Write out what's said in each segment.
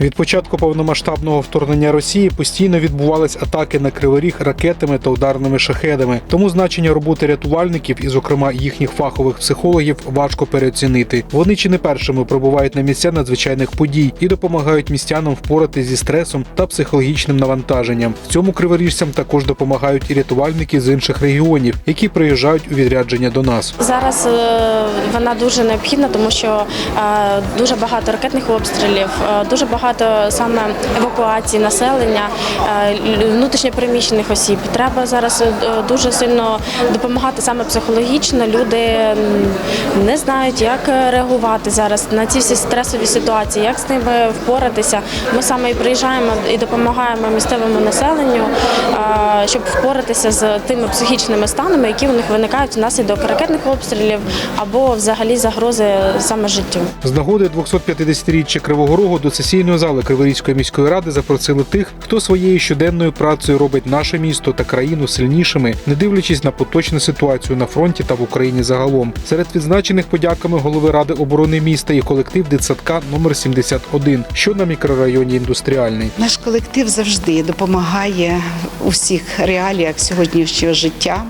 Від початку повномасштабного вторгнення Росії постійно відбувались атаки на Кривий Ріг ракетами та ударними шахедами. Тому значення роботи рятувальників і, зокрема, їхніх фахових психологів важко переоцінити. Вони чи не першими прибувають на місця надзвичайних подій і допомагають містянам впоратись зі стресом та психологічним навантаженням. В цьому криворіжцям також допомагають і рятувальники з інших регіонів, які приїжджають у відрядження до нас. Зараз е, вона дуже необхідна, тому що е, дуже багато ракетних обстрілів, е, дуже багато саме евакуації населення, е, внутрішньопереміщених осіб. Треба зараз е, дуже сильно допомагати саме психологічно. Люди не знають, як е, реагувати зараз на ці всі стресові ситуації, як з ними впоратися. Ми саме і приїжджаємо і допомагаємо місцевому населенню, щоб впоратися з тими психічними станами, які у них виникають внаслідок ракетних обстрілів або взагалі загрози саме життю. З нагоди 250-річчя Кривого Рогу до сесійної зали Криворізької міської ради запросили тих, хто своєю щоденною працею робить наше місто та країну сильнішими, не дивлячись на поточну ситуацію на фронті та в Україні загалом. Серед відзначених подяками голови ради оборони міста і колектив дитсадка номер 71, що на мікрорайоні індустріальний. Наш колектив завжди допомагає у всіх реаліях сьогоднішнього життя.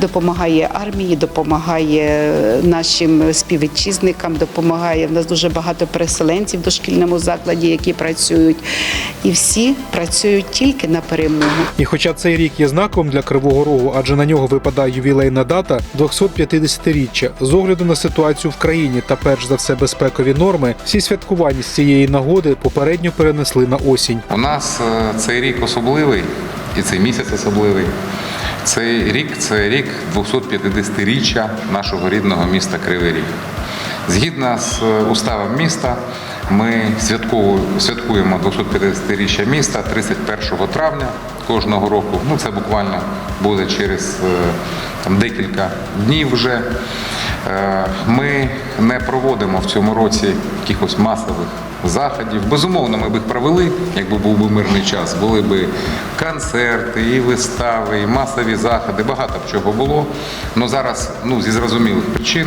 Допомагає армії, допомагає нашим співвітчизникам, допомагає. В нас дуже багато переселенців в дошкільному закладі, які працюють, і всі працюють тільки на перемогу. І хоча цей рік є знаковим для Кривого Рогу, адже на нього випадає ювілейна дата 250-річчя, з огляду на ситуацію в країні та перш за все безпекові норми, всі святкування з цієї нагоди попередньо перенесли на осінь. У нас е, цей рік особливий і цей місяць особливий. Цей рік це рік 250-річчя нашого рідного міста Кривий Ріг. Згідно з е, уставом міста, ми святкуємо 250-річчя міста 31 травня кожного року. Ну, це буквально буде через е, там, декілька днів вже. Е, Ми не проводимо в цьому році якихось масових заходів. Безумовно, ми б їх провели, якби був би мирний час. Були б концерти, і вистави, і масові заходи. Багато б чого було. Але зараз ну, зі зрозумілих причин,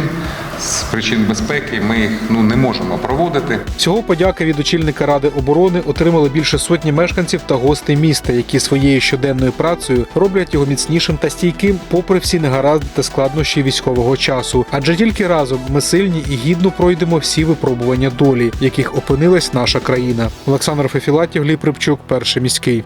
з причин безпеки, ми їх ну, не можемо проводити. Всього подяки від очільника ради оборони отримали більше сотні мешканців та гостей міста, які своєю щоденною працею роблять його міцнішим та стійким, попри всі негаразди та складнощі військового часу. Адже тільки разом ми сильні і гідно пройдемо всі випробування долі, яких опинилась наша країна. Олександр Фефілатів, Лі Припчук, перший міський.